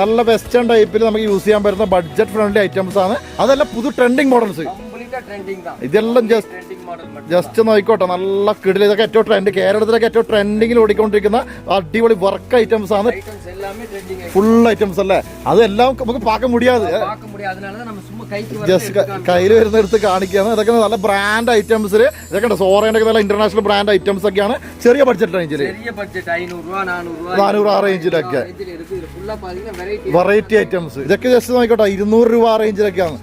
നല്ല വെസ്റ്റേൺ ടൈപ്പിൽ നമുക്ക് യൂസ് ചെയ്യാൻ പറ്റുന്ന ബഡ്ജറ്റ് ഫ്രണ്ട്ലി ഐറ്റംസ് ആണ്. അതല്ല പുതു ട്രെൻഡിങ് മോഡൽസ് ഇതെല്ലാം ജസ്റ്റ് ജസ്റ്റ് നല്ല കിടിൽ ഇതൊക്കെ ഏറ്റവും ട്രെൻഡ് കേരളത്തിലൊക്കെ ഏറ്റവും ട്രെൻഡിങ്ങിൽ ഓടിക്കൊണ്ടിരിക്കുന്ന അടിപൊളി വർക്ക് ഐറ്റംസ് ആണ്. ഫുൾ ഐറ്റംസ് അല്ലേ? അതെല്ലാം നമുക്ക് പാക്ക മുടിയാതെ. ജസ്റ്റ് കയ്യിൽ വരുന്നിടത്ത് കാണിക്കുകയാണ്. ഇതൊക്കെ നല്ല ബ്രാൻഡ് ഐറ്റംസിൽ ഇതൊക്കെ ഉണ്ട്. സോറേന്റെ നല്ല ഇന്റർനാഷണൽ ബ്രാൻഡ് ഐറ്റംസ് ഒക്കെയാണ്. ചെറിയ ബഡ്ജറ്റ് റേഞ്ചിൽ നാനൂറ് ആ റേഞ്ചിലൊക്കെ വെറൈറ്റി ഐറ്റംസ് ഇതൊക്കെ ജസ്റ്റ് നോക്കിക്കോട്ടെ ഇരുന്നൂറ് രൂപ റേഞ്ചിലൊക്കെയാണ്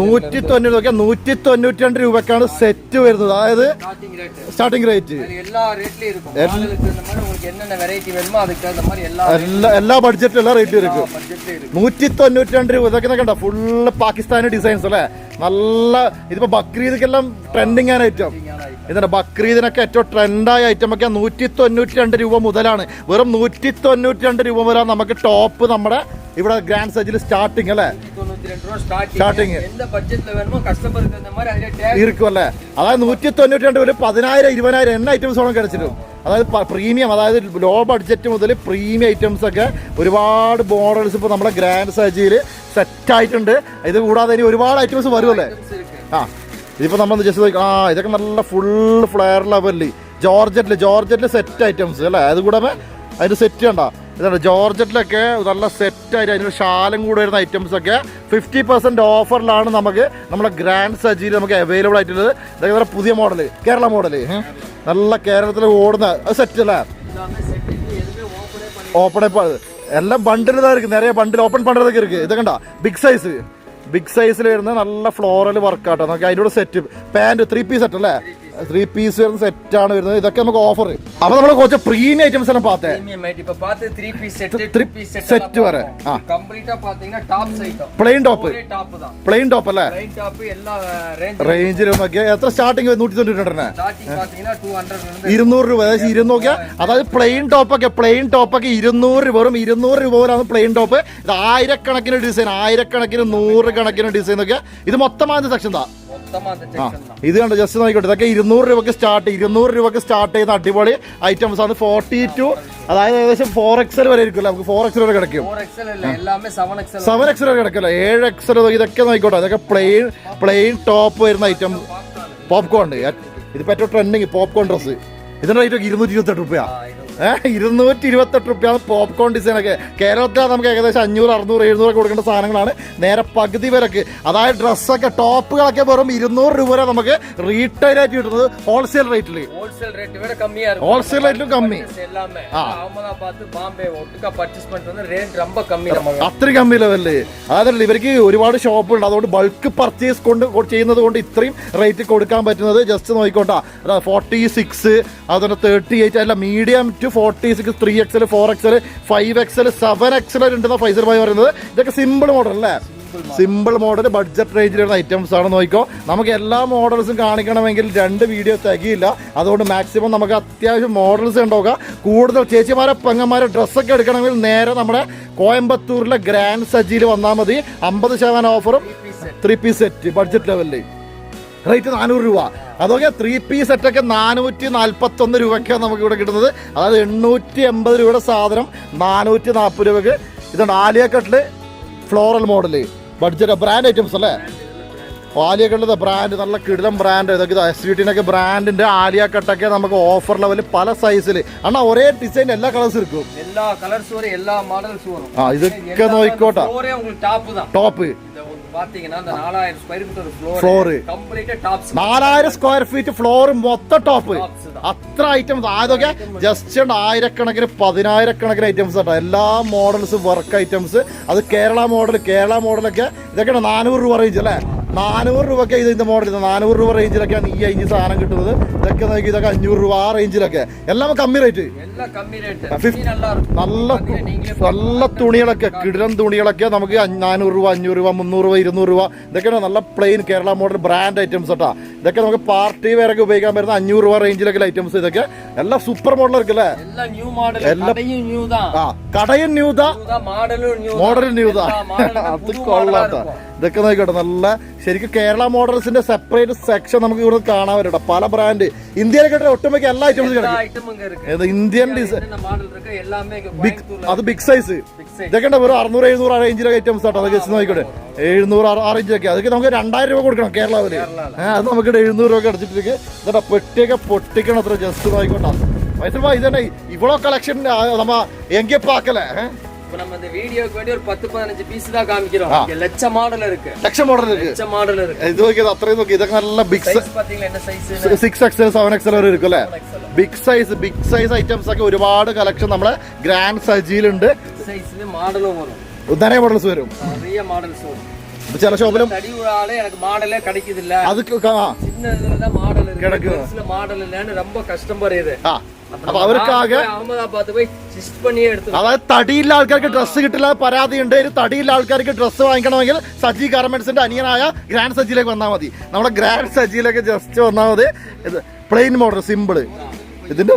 നൂറ്റി തൊണ്ണൂറ് നോക്കിയാൽ നൂറ്റി തൊണ്ണൂറ്റി രണ്ട് രൂപക്കാണ് സെറ്റ് വരുന്നത് അതായത് സ്റ്റാർട്ടിംഗ് റേറ്റ് എല്ലാ എല്ലാ ബഡ്ജറ്റിലും എല്ലാ റേറ്റും ഇരിക്കും. നൂറ്റി തൊണ്ണൂറ്റി രണ്ട് രൂപ. ഇതൊക്കെ കണ്ട ഫുള്ള് പാകിസ്ഥാനി ഡിസൈൻസ് അല്ലേ? നല്ല ഇതിപ്പോ ബക്രീദിക്കെല്ലാം ട്രെൻഡിങ് ആണ് ഐറ്റം എന്താണ് ബക്രീദിനൊക്കെ ഏറ്റവും ട്രെൻഡായ ഐറ്റം ഒക്കെ നൂറ്റി തൊണ്ണൂറ്റി രണ്ട് രൂപ മുതലാണ്. വെറും നൂറ്റി തൊണ്ണൂറ്റി രണ്ട് രൂപ വരെ നമുക്ക് ടോപ്പ് നമ്മുടെ ഇവിടെ ഗ്രാൻഡ് സൈജിൽ സ്റ്റാർട്ടിങ് അല്ലേ? தொண்ணூத்தி ரெண்டு ரூபா ஸ்டார்டிங் Starting. எந்த பட்ஜெட்ல வேணுமோ கஸ்டமருக்கு அந்த மாதிரி அதிலே டேக் ഇരിക്കും അല്ലേ അതായത് നൂറ്റി തൊണ്ണൂറ്റി രണ്ട് മുതൽ പതിനായിരം ഇരുപതിനായിരം എണ്ണ ഐറ്റംസ് വേണം കിടച്ചിട്ടും അതായത് പ്രീമിയം അതായത് ലോ ബഡ്ജറ്റ് മുതൽ പ്രീമിയം ഐറ്റംസ് ഒക്കെ ഒരുപാട് മോഡൽസ് ഇപ്പോൾ നമ്മുടെ ഗ്രാൻഡ് സജിയിൽ സെറ്റ് ആയിട്ടുണ്ട് ഇത് കൂടാതെ ഇനി ഒരുപാട് ഐറ്റംസ് വരുമല്ലേ இருக்கு ആ ഇതിപ്പോൾ നമ്മൾ ജസ്റ്റ് നോക്കി ആ ഇതൊക്കെ നല്ല ഫുൾ ഫ്ലെയർ ലെവലിൽ ജോർജറ്റിൽ ജോർജറ്റിൽ സെറ്റ് ഐറ്റംസ് അല്ലേ അത് കൂടാതെ അതിന് സെറ്റ് കണ്ട ഇതാണ് ജോർജറ്റിലൊക്കെ നല്ല സെറ്റായിട്ട് അതിനൊരു ശാലം കൂടെ വരുന്ന ഐറ്റംസൊക്കെ ഫിഫ്റ്റി പെർസെന്റ് ഓഫറിലാണ് നമുക്ക് നമ്മുടെ ഗ്രാൻഡ് സജീൽ നമുക്ക് അവൈലബിൾ ആയിട്ടുള്ളത്. ഇതൊക്കെ നമ്മുടെ പുതിയ മോഡൽ കേരള മോഡൽ നല്ല കേരളത്തിൽ ഓടുന്ന സെറ്റ് അല്ലേ? ഓപ്പൺ എല്ലാം ബണ്ടിൽ തന്നെ ഇരിക്കും നിറയെ ബണ്ടിൽ ഓപ്പൺ ബണ്ടിലൊക്കെ ഇരിക്കും ഇത് കണ്ട? ബിഗ് സൈസ് ബിഗ് സൈസിൽ വരുന്ന നല്ല ഫ്ലോറൽ വർക്കാട്ടോ നമുക്ക് അതിനോട് set pant three piece set അല്ലേ? ത്രീ പീസ് വരുന്ന സെറ്റ് ആണ് വരുന്നത്. ഇതൊക്കെ നമുക്ക് ഓഫർ അപ്പൊ നമ്മൾ കുറച്ച് പ്രീമിയം ഐറ്റംസ് ആണ് പാത്ത. സെറ്റ് വരെ. പ്ലെയിൻ ടോപ്പ് പ്ലെയിൻ ടോപ്പ് അല്ലേ? റേഞ്ചിൽ നോക്കിയാൽ എത്ര സ്റ്റാർട്ടിംഗ് നൂറ്റി തൊണ്ണൂറ്റി ഇരുന്നൂറ് രൂപ. ഏകദേശം ഇരുന്നൂറ് നോക്കിയാൽ അതായത് പ്ലെയിൻ ടോപ്പൊക്കെ പ്ലെയിൻ ടോപ്പൊക്കെ ഇരുന്നൂറ് രൂപ വെറും ഇരുന്നൂറ് രൂപ വരാണ് പ്ലെയിൻ ടോപ്പ് ഇത് ആയിരക്കണക്കിന് ഡിസൈൻ ആയിരക്കണക്കിന് നൂറ് കണക്കിന് ഡിസൈൻ ഒക്കെ. ഇത് മൊത്തമായ സെക്ഷൻ താ ഇത് കണ്ടോ? ജസ്റ്റ് നോക്കിക്കോട്ടെ. ഇതൊക്കെ ഇരുന്നൂറ് രൂപക്ക് സ്റ്റാർട്ട് ഇരുന്നൂറ് രൂപക്ക് സ്റ്റാർട്ട് ചെയ്യുന്ന അടിപൊളി ഐറ്റംസ് ആണ്. ഫോർട്ടി ടു അതായത് ഏകദേശം ഫോർ എക്സൽ വരെ ഇരിക്കും നമുക്ക് ഫോർ എക്സൽ വരെ കിടക്കും. സെവൻ എക്സൽ വരെ കിടക്കില്ല ഏഴ് എക്സൽ ഇതൊക്കെ നോക്കിക്കോട്ടെ. ഇതൊക്കെ പ്ലെയിൻ പ്ലെയിൻ ടോപ്പ് വരുന്ന ഐറ്റം പോപ്കോൺ ഇതിപ്പോ ഏറ്റവും ട്രെൻഡിങ് പോപ്കോൺ ഡ്രസ് ഇതിന്റെ റേറ്റ് ഇരുന്നൂറ്റി ഇരുപത്തെട്ട് രൂപയാണ് ഇരുന്നൂറ്റി ഇരുപത്തെട്ട് റുപ്യാണ് പോപ്കോൺ ഡിസൈനൊക്കെ കേരളത്തിൽ നമുക്ക് ഏകദേശം അഞ്ഞൂറ് അറുന്നൂറ് എഴുന്നൂറൊക്കെ കൊടുക്കേണ്ട സാധനങ്ങളാണ്. നേരെ പകുതി വരക്ക് അതായത് ഡ്രസ്സൊക്കെ ടോപ്പുകളൊക്കെ വെറും ഇരുന്നൂറ് രൂപ വരെ നമുക്ക് റീറ്റെയിൽ ആയിട്ട് കിട്ടുന്നത് ഹോൾസെയിൽ റേറ്റിൽ ഹോൾസെയിൽ റേറ്റിലും കമ്മി. അത്ര കമ്മി ലെവലിൽ അതല്ല ഇവർക്ക് ഒരുപാട് ഷോപ്പുണ്ട് അതുകൊണ്ട് ബൾക്ക് പർച്ചേസ് കൊണ്ട് ചെയ്യുന്നത് കൊണ്ട് ഇത്രയും റേറ്റ് കൊടുക്കാൻ പറ്റുന്നത് ജസ്റ്റ് നോക്കിക്കോട്ടാ. ഫോർട്ടി സിക്സ് അതുപോലെ തേർട്ടി എയ്റ്റ് അല്ല medium to forty six three XL four XL five XL seven XL ഉണ്ടെന്ന ഫൈസൽ ഭായി പറയുന്നത്. ഇതൊക്കെ സിമ്പിൾ മോഡൽ അല്ലേ? സിമ്പിൾ മോഡൽ ബഡ്ജറ്റ് റേഞ്ചിലുള്ള ഐറ്റംസ് ആണ് നോക്കിക്കോ. നമുക്ക് എല്ലാ മോഡൽസും കാണിക്കണമെങ്കിൽ രണ്ട് വീഡിയോ തികയില്ല. അതുകൊണ്ട് മാക്സിമം നമുക്ക് അത്യാവശ്യം മോഡൽസ് ഉണ്ടാവുക. കൂടുതൽ ചേച്ചിമാരെ പെങ്ങന്മാരെ ഡ്രസ്സൊക്കെ എടുക്കണമെങ്കിൽ നേരെ നമ്മുടെ കോയമ്പത്തൂരിലെ ഗ്രാൻഡ് സജിയിൽ വന്നാൽ മതി. അമ്പത് ശതമാനം ഓഫറും ത്രീ പീസ് സെറ്റ് ബഡ്ജറ്റ് ലെവലിൽ റേറ്റ് നാനൂറ് രൂപ. അതൊക്കെ ത്രീ പീസ് സെറ്റൊക്കെ നാനൂറ്റി നാൽപ്പത്തൊന്ന് രൂപയ്ക്കാണ് നമുക്ക് ഇവിടെ കിട്ടുന്നത്. അതായത് എണ്ണൂറ്റി എൺപത് രൂപയുടെ സാധനം നാനൂറ്റി നാൽപ്പത് രൂപയ്ക്ക് ഇതുണ്ട് ആലിയക്കട്ടിൽ floral model budget brand items അല്ലേ? ആലിയക്കട്ടിലെ ബ്രാൻഡ് നല്ല കിടിലം ബ്രാൻഡ് ഇതൊക്കെ എസ് വി ടിനൊക്കെ ബ്രാൻഡിന്റെ ആലിയക്കട്ടൊക്കെ നമുക്ക് ഓഫർ ലെവലിൽ പല സൈസിൽ അണ്ണാ ഒരേ ഡിസൈൻ എല്ലാ കളേഴ്സ് ഇരിക്കും. എല്ലാ കളേഴ്സ് എല്ലാ ആ ഇതൊക്കെ നോക്കോട്ടെ ടോപ്പ് பாத்தீங்கன்னா இந்த நாலாயிரம் ஸ்கொயர் ஃபீட் ஒரு Floor. ஃப்ளோர் கம்ப்ளீட்டா டாப்ஸ் നാലായിരം സ്ക്വയർ ഫീറ്റ് ഫ്ലോർ മൊത്തം ടോപ്പ് Tops தான். അത്ര ഐറ്റംസ് അതൊക്കെ ജസ്റ്റ് ഉണ്ട് ആയിരക്കണക്കിന് പതിനായിരക്കണക്കിന് ഐറ്റംസ് കേട്ടോ എല്ലാ മോഡൽസും വർക്ക് ഐറ്റംസ് അത് കേരള മോഡൽ കേരള മോഡലൊക്കെ ഇതൊക്കെ നാനൂറ് രൂപ റേഞ്ച് അല്ലേ നാനൂറ് രൂപയ്ക്ക് ഇത് ഇതിന്റെ മോഡൽ നാനൂറ് രൂപ റേഞ്ചിലൊക്കെയാണ് ഈ അഞ്ച് സാധനം കിട്ടുന്നത്. ഇതൊക്കെ നോക്കി ഇതൊക്കെ അഞ്ഞൂറ് രൂപ ആ റേഞ്ചിലൊക്കെ എല്ലാം കമ്മി റേറ്റ് നല്ല നല്ല തുണികളൊക്കെ കിടലം തുണികളൊക്കെ നമുക്ക് നാനൂറ് രൂപ അഞ്ഞൂറ് രൂപ മുന്നൂറ് രൂപ ഇരുന്നൂറ് രൂപ ഇതൊക്കെയാണ് നല്ല plain Kerala model brand items കേട്ടോ ഇതൊക്കെ നമുക്ക് പാർട്ടി വേറൊക്കെ ഉപയോഗിക്കാൻ പറ്റുന്ന അഞ്ഞൂറ് രൂപ റേഞ്ചിലൊക്കെ ഐറ്റംസ് ഇതൊക്കെ. എല്ലാം സൂപ്പർ മോഡൽ ഇരിക്കല്ലേ കടയും ന്യൂതാ മോഡലും ന്യൂതാ അത് കൊള്ളാത്ത ഇതൊക്കെ നോക്കട്ടെ നല്ല ശരിക്കും കേരള മോഡൽസിന്റെ സെപ്പറേറ്റ് സെക്ഷൻ നമുക്ക് ഇവിടെ കാണാൻ പറ്റും പല ബ്രാൻഡ് ഇന്ത്യയിലെ കേട്ടോ ഒട്ടുമിക്ക എല്ലാ ഐറ്റംസും കിടക്കും. ഇന്ത്യൻ അത് ബിഗ് സൈസ് ഇതൊക്കെ ഉണ്ട് വെറും അറുന്നൂറ് എഴുന്നൂറ് ആ റേഞ്ചിലൊക്കെ ഐറ്റംസ് കേട്ടോ അതൊക്കെ നോക്കിക്കോട്ടെ. എഴുന്നൂറ് ആ ഒക്കെ. അതൊക്കെ നമുക്ക് രണ്ടായിരം രൂപ കൊടുക്കണം കേരളത്തിൽ അത് നമുക്ക് എഴുന്നൂറ് രൂപ അടച്ചിട്ടിരിക്കും. ഇതാ പെട്ടിയൊക്കെ പൊട്ടിക്കണം അത്ര ജസ്റ്റ് നോക്കിക്കോട്ടെ. ഇതന്നെ ഇവളോ കളക്ഷൻ നമ്മ എങ്കിൽ പാക്കലേ இப்ப நம்ம இந்த வீடியோக்கு வேண்டி ஒரு பத்து பதினஞ்சு பீஸ் தான் காமிக்கிறோம் இங்க லட்ச மாடல் இருக்கு ലക്ഷം മോഡൽ லட்ச மாடல் இருக்கு ഇത് നോക്കിയത് അത്രയും നോക്കി ഇതൊക്കെ നല്ല ബിഗ് சைஸ் பாத்தீங்களா என்ன size six XL seven XL വരെ ഇരിക്കും അല്ലേ big size big size items ഒക്കെ ഒരുപാട് കളക്ഷൻ നമ്മളെ ഗ്രാൻഡ് സജിയിലുണ്ട് சைஸ்ல மாடலும் வரும் നിറയെ മോഡൽസ് വരും நிறைய மாடல்ஸ் வரும் ചില ஷாப்ல தடி உழால எனக்கு மாடலே கிடைக்குது இல்ல அதுக்கு சின்ன மாடல் இருக்கு மாடல் ரொம்ப இது അപ്പൊ അവർക്കാകെ അഹമ്മദാബാദ് പോയി பண்ணியே എടുത്തു. അതായത് തടിയില്ല ആൾക്കാർക്ക് ഡ്രസ്സ് കിട്ടില്ല പരാതിയുണ്ട് ഒരു തടിയില്ല ആൾക്കാർക്ക് ഡ്രസ്സ് വാങ്ങിക്കണമെങ്കിൽ സജി ഗാർമെന്റ്സിന്റെ അനിയനായ ഗ്രാൻഡ് സജിയിലേക്ക് വന്നാൽ മതി. നമ്മുടെ ഗ്രാൻഡ് സജിയിലേക്ക് ജസ്റ്റ് വന്നാൽ മതി. പ്ലെയിൻ മോഡൽ സിമ്പിൾ ഇതിന്റെ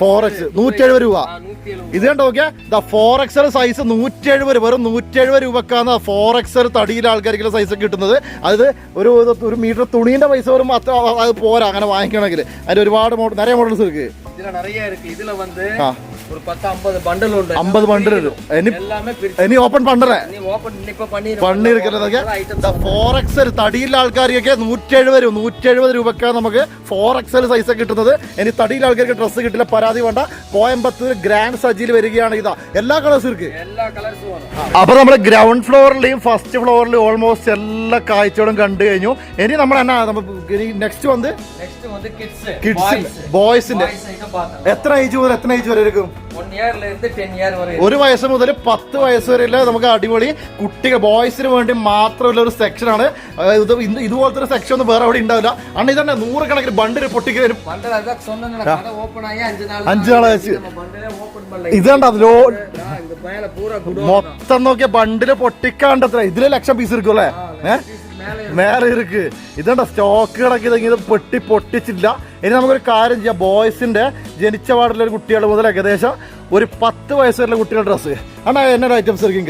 ഫോർ എക്സ് നൂറ്റെഴുപത് രൂപ. ഇത് കണ്ടോ നോക്കിയാ? ഇതാ ഫോർ എക്സൽ സൈസ് നൂറ്റെഴുപത് വെറും നൂറ്റെഴുപത് രൂപക്കാണ് ഫോർ എക്സൽ തടിയിൽ ആൾക്കാർക്ക് സൈസ് കിട്ടുന്നത്. അത് ഒരു ഒരു മീറ്റർ തുണീന്റെ പൈസ വെറും അത് പോരാ അങ്ങനെ വാങ്ങിക്കണമെങ്കിൽ. അതിന് ഒരുപാട് മോഡൽ നിറയെ മോഡൽസ് ഇருக்கு അമ്പത് ബണ്ടിൽ ഇനി ഓപ്പൺ പണ്ടറേ പണിയിരിക്കുന്നത് ഫോർ എക്സൽ തടിയിലെ ആൾക്കാർക്കൊക്കെ നൂറ്റെഴുപത് രൂപ നൂറ്റെഴുപത് രൂപക്കാണ് നമുക്ക് ഫോർ എക്സൽ സൈസ് കിട്ടുന്നത്. ഇനി തടിയിലെ ആൾക്കാർക്ക് ഡ്രസ്സ് കിട്ടില്ല പരാതി വേണ്ട. കോയമ്പത്തൂർ ഗ്രാൻഡ് സജിയിൽ വരികയാണ് ഇതാ. എല്ലാ കളേഴ്സും ഇരിക്കും. അപ്പൊ നമ്മുടെ ഗ്രൗണ്ട് ഫ്ലോറിലെയും ഫസ്റ്റ് ഫ്ലോറിലും ഓൾമോസ്റ്റ് എല്ലാ കാഴ്ചകളും കണ്ടു കഴിഞ്ഞു. ഇനി നമ്മൾ എന്നാ നെക്സ്റ്റ് വന്ന്? കിഡ്സ് ബോയ്സിന്റെ എത്ര ഏജ് മുതൽ എത്ര ഏജ് വരെ ഒരു വയസ്സ് മുതൽ പത്ത് വയസ്സ് വരെയുള്ള നമുക്ക് അടിപൊളി കുട്ടികൾ ബോയ്സിന് വേണ്ടി മാത്രമുള്ള ഒരു സെക്ഷൻ ആണ്. ഇതുപോലത്തെ ഒരു സെക്ഷൻ ഒന്നും വേറെ അവിടെ ഉണ്ടാവില്ല. അണ്ണ ഇതന്നെ നൂറുകണക്കിന് ബണ്ടിൽ പൊട്ടിക്ക് വരും. അഞ്ചു നാളെ ഇത് കണ്ടോ മൊത്തം നോക്കിയ ബണ്ടിൽ പൊട്ടിക്കാണ്ടത്ര ഇതിലെ ലക്ഷം പീസ് എടുക്കും അല്ലേ ഏഹ് മേലെ ഇருக்கு ഇതുണ്ടോ സ്റ്റോക്ക് കിടക്കിയതെങ്കിൽ ഇത് പെട്ടി പൊട്ടിച്ചില്ല ഇനി നമുക്കൊരു കാര്യം ചെയ്യാം. ബോയ്സിന്റെ ജനിച്ച പാടിലുള്ള കുട്ടികൾ മുതൽ ഏകദേശം ഒരു പത്ത് വയസ്സുള്ള കുട്ടികളുടെ ഡ്രസ്സ് അണ്ണാ എന്നൊരു ഐറ്റംസ് ഇരിക്കും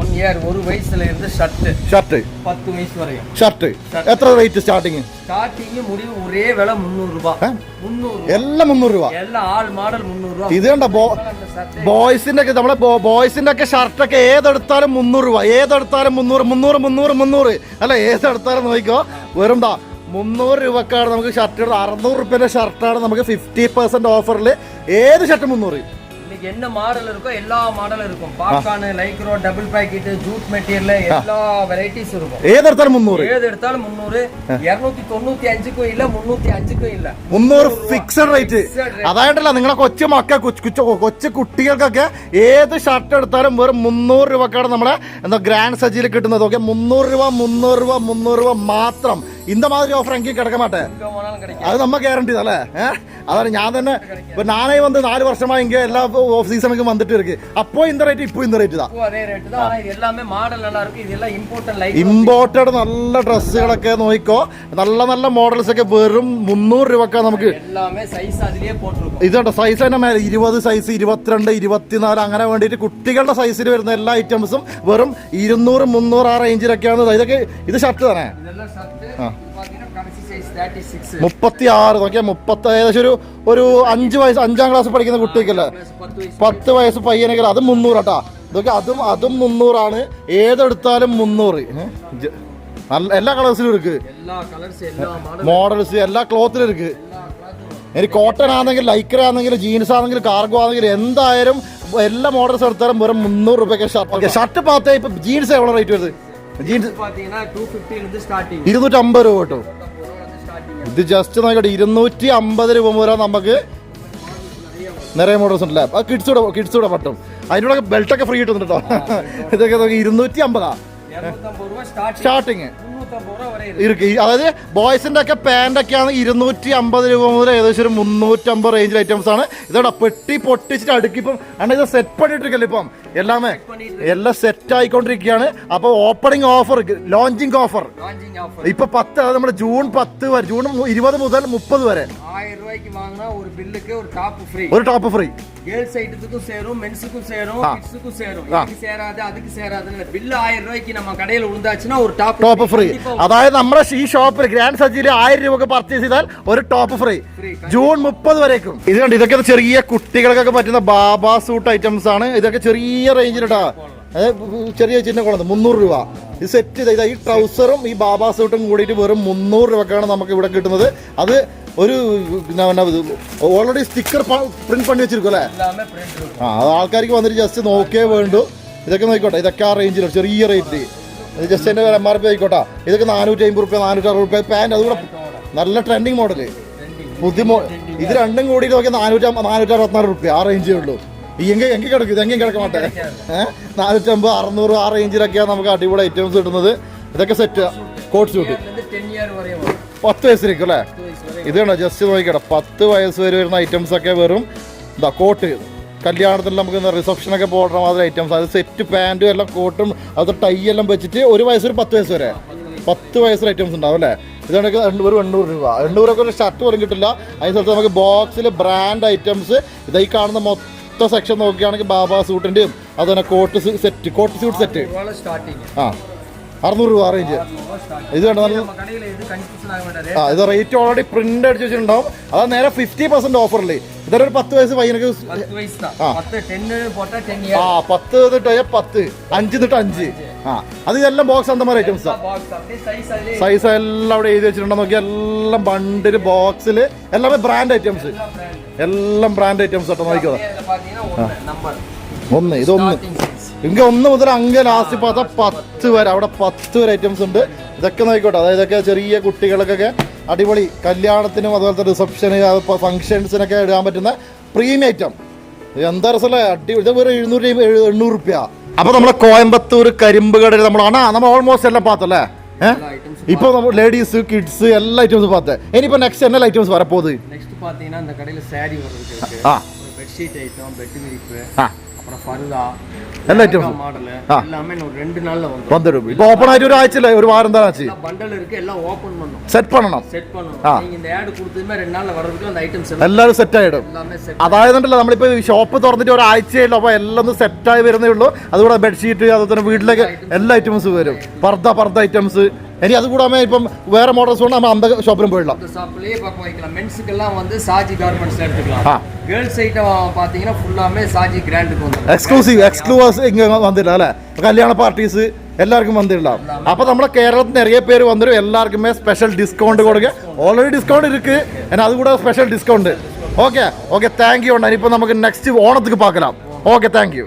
ஒன் இயர் ஒரு வயசுல இருந்து ஷர்ட் ഷർട്ട് பத்து வயசு வரையும் ഷർട്ട് എത്ര റേറ്റ് സ്റ്റാർട്ടിങ് ஸ்டார்டிங் முடிவு ஒரே விலை முந்நூறு ரூபாய் முந்நூறு എല്ലാം മുന്നൂറ് രൂപ எல்லாம் ஆல் மாடல் முந்நூறு ரூபாய் ഇത് കണ്ട ബോ அந்த சட்டை ബോയ്സിന്റെ ഒക്കെ നമ്മളെ ബോയ്സിന്റെ ഒക്കെ ഷർട്ടൊക്കെ ഏതെടുത്താലും മുന്നൂറ് രൂപ ഏതെടുത്താലും മുന്നൂറ് മുന്നൂറ് മുന്നൂറ് മുന്നൂറ് അല്ല ഏതെടുത്താലും നോക്കിക്കോ വെറും ദാ മുന്നൂറ് രൂപക്കാണ് നമുക്ക് ഷർട്ട് എടുത്ത് അറുന്നൂറ് റുപ്യന്റെ ഷർട്ടാണ് നമുക്ക് ഫിഫ്റ്റി പെർസെന്റ് ഓഫറിൽ ഏത് ഷർട്ട് മുന്നൂറ് இன்னைக்கு என்ன மாடல் இருக்கோ எல்லா மாடலும் இருக்கும் popcorn lycra double pocket jute material எல்லா வெரைட்டிஸ் இருக்கும் ഏതെടുത്താലും മുന്നൂറ് ஏது எடுத்தாலும் முந்நூறு இருநூத்தி தொண்ணூத்தி அஞ்சுக்கும் இல்ல முன்னூத்தி அஞ்சுக்கும் இல்ல മുന്നൂറ് ഫിക്സഡ് റേറ്റ് അതായിട്ടല്ല നിങ്ങളെ കൊച്ചു മക്ക കൊച്ചു കൊച്ചു കൊച്ചു കുട്ടികൾക്കൊക്കെ ഏത് ഷർട്ട് എടുത്താലും വെറും മുന്നൂറ് രൂപക്കാണ് നമ്മുടെ എന്താ ഗ്രാൻഡ് സജിയിൽ കിട്ടുന്നത് ഓക്കെ മുന്നൂറ് രൂപ മുന്നൂറ് രൂപ മുന്നൂറ് രൂപ മാത്രം இந்த மாதிரி ஆஃபர் எங்கேயும் கிடைக்க மாட்டேன் அது நம்ம கேரண்டி தானே அதான் ஞான் തന്നെ ഇപ്പൊ നാണേ വന്ന് നാല് വർഷമാ എങ്ക എല്ലാ ഓഫ് സീസണുக்கும் வந்துட்டு இருக்கு அப்போ இந்த ரேட் இப்போ இந்த ரேட் தான் ഇമ്പോർട്ടഡ് നല്ല ഡ്രസ്സുകളൊക്കെ നോക്കിക്കോ. നല്ല നല്ല മോഡൽസ് ഒക്കെ വെറും മുന്നൂറ് രൂപക്ക നമുക്ക് ഇതുണ്ട് സൈസ് തന്നെ മേലെ. ഇരുപത് സൈസ് ഇരുപത്തിരണ്ട് ഇരുപത്തിനാല് അങ്ങനെ വേണ്ടിയിട്ട് കുട്ടികളുടെ സൈസിൽ വരുന്ന എല്ലാ ഐറ്റംസും വെറും ഇരുന്നൂറ് മുന്നൂറ് ആ റേഞ്ചിലൊക്കെയാണ് ഇതൊക്കെ ഇത് ഷർട്ട് തന്നെ ആ. മുപ്പത്തി ആറ് നോക്കിയാൽ മുപ്പത്തി ഏകദേശം ഒരു ഒരു അഞ്ച് വയസ്സ് അഞ്ചാം ക്ലാസ് പഠിക്കുന്ന കുട്ടിക്കല്ലേ പത്ത് വയസ്സ് പയ്യനെങ്കിൽ അതും മുന്നൂറ് കേട്ടാ. ഇതൊക്കെ അതും അതും മുന്നൂറാണ്. ഏതെടുത്താലും മുന്നൂറ്. എല്ലാ കളേഴ്സിലും ഇരിക്ക്. മോഡൽസ് എല്ലാ ക്ലോത്തിലും ഇരിക്ക്. ഇനി കോട്ടൺ ആണെങ്കിൽ ലൈക്കർ ആണെങ്കിൽ ജീൻസ് ആണെങ്കിൽ കാർഗോ ആണെങ്കിൽ എന്തായാലും എല്ലാ മോഡൽസ് എടുത്താലും വെറും മുന്നൂറ് രൂപയ്ക്ക് ഷർട്ട് ഷർട്ട് പാത്ത ഇപ്പൊ ജീൻസ് എവിടെ റേറ്റ് വരുന്നത്? ജീൻസ് ഇരുന്നൂറ്റമ്പത് രൂപ കേട്ടോ. ഇത് ജസ്റ്റ് നോക്കട്ടെ ഇരുന്നൂറ്റി അമ്പത് രൂപ മുതൽ നമുക്ക് നിറയെ മോഡൽസ് ഉണ്ടല്ലേ? ആ കിഡ്സ് കൂടെ പറ്റും. അതിന്റെ ബെൽറ്റ് ബെൽറ്റൊക്കെ ഫ്രീ കിട്ടുന്നുണ്ട് കേട്ടോ ഇതൊക്കെ ഇരുന്നൂറ്റി അമ്പതാ സ്റ്റാർട്ടിങ് ഇരിക്കും. അതായത് ബോയ്സിന്റെ ഒക്കെ പാന്റൊക്കെയാണ് ഇരുന്നൂറ്റി അമ്പത് രൂപ മുതൽ ഏകദേശം ഒരു മുന്നൂറ്റമ്പത് റേഞ്ചിൽ ഐറ്റംസ് ആണ്. ഇതോടെ പെട്ടി പൊട്ടിച്ചിട്ട് അടുക്കിപ്പം അണ്ണ ഇത് സെറ്റ് പണിയിട്ടിരിക്കല്ലോ ഇപ്പം? എല്ലാമേ എല്ലാം സെറ്റ് ആയിക്കൊണ്ടിരിക്കുകയാണ്. അപ്പോൾ ഓപ്പണിംഗ് ഓഫർ ലോഞ്ചിങ് ഓഫർ ഇപ്പൊ പത്ത് അതായത് നമ്മുടെ ജൂൺ പത്ത് വരെ ജൂൺ ഇരുപത് മുതൽ മുപ്പത് വരെ. ഒരു ടോപ്പ് ഫ്രീ ും பில்லுக்கு ஒரு டாப் ஃப்ரீ ஒரு டாப் ஃப்ரீ கேர்ள்ஸ் ஐட்டத்துக்கும் சேரும் மென்ஸுக்கும் சேரும் கிட்ஸுக்கும் சேரும் അതായത് നമ്മുടെ ഈ ഷോപ്പിൽ ഗ്രാൻഡ് സജ്ജിയിൽ ആയിരം രൂപ പർച്ചേസ് ചെയ്താൽ ഒരു ടോപ്പ് ഫ്രീ ജൂൺ മുപ്പത് വരേക്കും. ഇത് കണ്ട് ഇതൊക്കെ ചെറിയ കുട്ടികൾക്കൊക്കെ പറ്റുന്ന ബാബ സൂട്ട് ഐറ്റംസ് ആണ്. ഇതൊക്കെ ചെറിയ റേഞ്ചിലിട്ടാ ചെറിയ ചിന്ന കൊള്ളത് മുന്നൂറ് രൂപ. ഈ സെറ്റ് ചെയ്ത ഈ ട്രൗസറും ഈ ബാബാ സൂട്ടും കൂടിയിട്ട് വെറും മുന്നൂറ് രൂപക്കാണ് നമുക്ക് ഇവിടെ കിട്ടുന്നത്. അത് ഒരു ഓൾറെഡി സ്റ്റിക്കർ പ്രിന്റ് പണി വെച്ചിരിക്കും അല്ലേ? ആ അത് ആൾക്കാർക്ക് വന്നിട്ട് ജസ്റ്റ് നോക്കിയേ വേണ്ടു. ഇതൊക്കെ നോക്കിക്കോട്ടെ. ഇതൊക്കെ ആ റേഞ്ചിലാണ് ചെറിയ റേറ്റ് അത് ജസ്റ്റ് എന്റെ എം ആർ പി ആയിക്കോട്ടെ. ഇതൊക്കെ നാനൂറ്റി അമ്പത് റുപ്യ നാനൂറ്റി അറുപത് റുപ്യ പാന്റ് അതുകൂടെ നല്ല ട്രെൻഡിങ് മോഡൽ പുതിയ മോ ഇത് രണ്ടും കൂടി നോക്കിയാൽ നാനൂറ്റി അമ്പത് നാനൂറ്റി അറുപത്തിനാല് റുപ്യ ആ റേഞ്ചേ ഉള്ളൂ. എങ്കിൽ എങ്കിൽ കിടക്കും ഇത് എങ്കിലും കിടക്കാൻ മാട്ടെ നാനൂറ്റി അമ്പത് അറുന്നൂറ് ആ റേഞ്ചിലൊക്കെയാണ് നമുക്ക് അടിപൊളി ഐറ്റംസ് കിട്ടുന്നത്. ഇതൊക്കെ സെറ്റ് കോട്ട് സ്യൂട്ട് പത്ത് വയസ്സിലേക്കും അല്ലേ? ഇതാണോ ജസ്റ്റ് നോക്കിക്കട്ടെ. പത്ത് വയസ്സ് വരെ വരുന്ന ഐറ്റംസ് ഒക്കെ വെറും എന്താ കോട്ട് കല്യാണത്തിൽ നമുക്ക് റിസപ്ഷനൊക്കെ പോകുന്ന മാത്രം ഐറ്റംസ് അത് സെറ്റ് പാന്റും എല്ലാം കോട്ടും അത് ടൈ എല്ലാം വെച്ചിട്ട് ഒരു വയസ്സൊരു ഒരു പത്ത് വയസ്സ് വരെ. പത്ത് വയസ്സുള്ള ഐറ്റംസ് ഉണ്ടാവും അല്ലേ? ഇതാണെങ്കിൽ ഒരു എണ്ണൂറ് രൂപ. എണ്ണൂറൊക്കെ ഒരു ഷർട്ട് പോലും കിട്ടില്ല. അതിന് സ്ഥലത്ത് നമുക്ക് ബോക്സിൽ ബ്രാൻഡ് ഐറ്റംസ് ഇതായി കാണുന്ന മൊത്തം സെക്ഷൻ നോക്കുകയാണെങ്കിൽ ബാബ സൂട്ടിന്റെയും അതുപോലെ coat set coat suit set ആ അറുന്നൂറ് രൂപ റേഞ്ച് ഇത് വേണ്ട നല്ല ആ ഇത് റേറ്റ് ഓൾറെഡി പ്രിന്റ് അടിച്ച് വെച്ചിട്ടുണ്ടാവും. അതാ നേരെ ഫിഫ്റ്റി പെർസെന്റ് ഓഫറിൽ ഇതൊരു പത്ത് വയസ്സ് പയ്യനൊക്കെ ആ. പത്ത് തൊട്ട് പത്ത് അഞ്ച് തൊട്ട് അഞ്ച്. ആ. അത് എല്ലാം ബോക്സ് അന്തമാരി ഐറ്റംസ് സൈസ് എല്ലാം അവിടെ എഴുതി വെച്ചിട്ടുണ്ടോ. നോക്കി എല്ലാം ബണ്ടിൽ ബോക്സിൽ എല്ലാം ബ്രാൻഡ് ഐറ്റംസ് എല്ലാം ബ്രാൻഡ് ഐറ്റംസ് കേട്ടോ നോക്കിയതാ ഒന്ന് ഇതൊന്ന് ഇങ്ങനെ ഒന്ന്. മുതൽ അങ്ങനെ ലാസ്റ്റ് പത്ത് വരെ. അവിടെ പത്ത് വരെ ഐറ്റംസ് ഉണ്ട്. ഇതൊക്കെ നോക്കിക്കോട്ടെ. അതായത് ചെറിയ കുട്ടികൾക്കൊക്കെ അടിപൊളി കല്യാണത്തിനും അതുപോലത്തെ റിസപ്ഷന് ഫംഗ്ഷൻസിനൊക്കെ ഇടാൻ പറ്റുന്ന പ്രീമിയം ഐറ്റം എന്താ രസമല്ലേ അടിപൊളി ഇത് വെറും എഴുന്നൂറ് രൂപ, എഴു- എണ്ണൂറ് റുപ്യ അപ്പൊ നമ്മളെ കോയമ്പത്തൂർ കരിമ്പ് കടയിൽ നമ്മളാണ് നമ്മൾ ഓൾമോസ്റ്റ് എല്ലാം പാത്തല്ലേ ഏഹ് items ഇപ്പൊ നമ്മൾ ലേഡീസ് കിഡ്സ് എല്ലാ ഐറ്റംസ് പാത്തേ ഇനിയിപ്പോ നെക്സ്റ്റ് என்ன ഐറ്റംസ് வரப்போகுது நெக்ஸ்ட் பார்த்தீங்கன்னா இந்த கடையில் saree வர்றதுக்கு இருக்கு ஆ. அப்புறம் பெட்ஷீட் ஐட்டம் பெட் விரிப்பு ആ அப்புறம் ஃபருதா எல்லா items. மாடல் ஆ. எல்லாமே இன்னும் ரெண்டு நாள்ல வந்துடும் வந்துடும் இப்போ ஓப்பன் ஆயிட்டு ஒரு ஆச்சுல ஒரு வாரம் தான் ஆச்சு எல்லாம் பண்டல் இருக்கு எல்லாம் ஓபன் பண்ணும் സെറ്റ് பண்ணணும் செட் பண்ணணும் ஆ. நீங்க இந்த ஆட் கொடுத்ததுமே ரெண்டு நாள்ல வர்றதுக்கு அந்த ஐட்டம்ஸ் எல்லாம் എല്ലാവരും സെറ്റ് ആയിടും எல்லாமே செட் അതായതുണ്ടല്ലോ നമ്മളിപ്പോ ഷോപ്പ് തുറന്നിട്ട് ഒരാഴ്ചയല്ലോ അപ്പൊ എല്ലാം ഒന്ന് സെറ്റായി വരുന്നേ ഉള്ളൂ അതുകൂടെ ബെഡ്ഷീറ്റ് അതുപോലെ തന്നെ വീട്ടിലേക്ക് എല്ലാ ഐറ്റംസ് വരും പർദ്ദ പർദ്ദ ഐറ്റംസ് ഇനി അത് കൂടാമേ ഇപ്പം വേറെ മോഡൽസ് കൊണ്ട് നമ്മൾ അമ്പത് ഷോപ്പിലും പോയിടலாம் ஷாப்லயே பக்கம் வைக்கலாம் மென்ஸுக்கெல்லாம் வந்து சாஜி கார்மெண்ட்ஸ் ஆ. எடுத்துக்கலாம் கேர்ள்ஸ் ஐட்டம் பாத்தீங்கன்னா ஃபுல்லாமே சாஜி கிராண்டுக்கு வந்துடும் എക്സ്ക്ലൂസീവ് എക്സ്ക്ലൂസ് ഇങ്ങനെ വന്നിട്ടില്ല അല്ലേ? കല്യാണ പാർട്ടീസ് എല്ലാവർക്കും വന്നിട്ടുണ്ടാവും അപ്പോൾ നമ്മുടെ കേരളത്തിൽ നിറയെ പേര് വന്നിട്ട് എല്ലാവർക്കുമേ സ്പെഷ്യൽ ഡിസ്കൗണ്ട് കൊടുക്കുക ഓൾറെഡി ഡിസ്കൗണ്ട് ഇരിക്ക്. എന്നാൽ അതുകൂടെ special discount okay okay thank you ഉണ്ടായിരുന്നു ഇപ്പോൾ നമുക്ക് നെക്സ്റ്റ് ഓണത്തിക്ക് പാക്കലാം. Okay thank you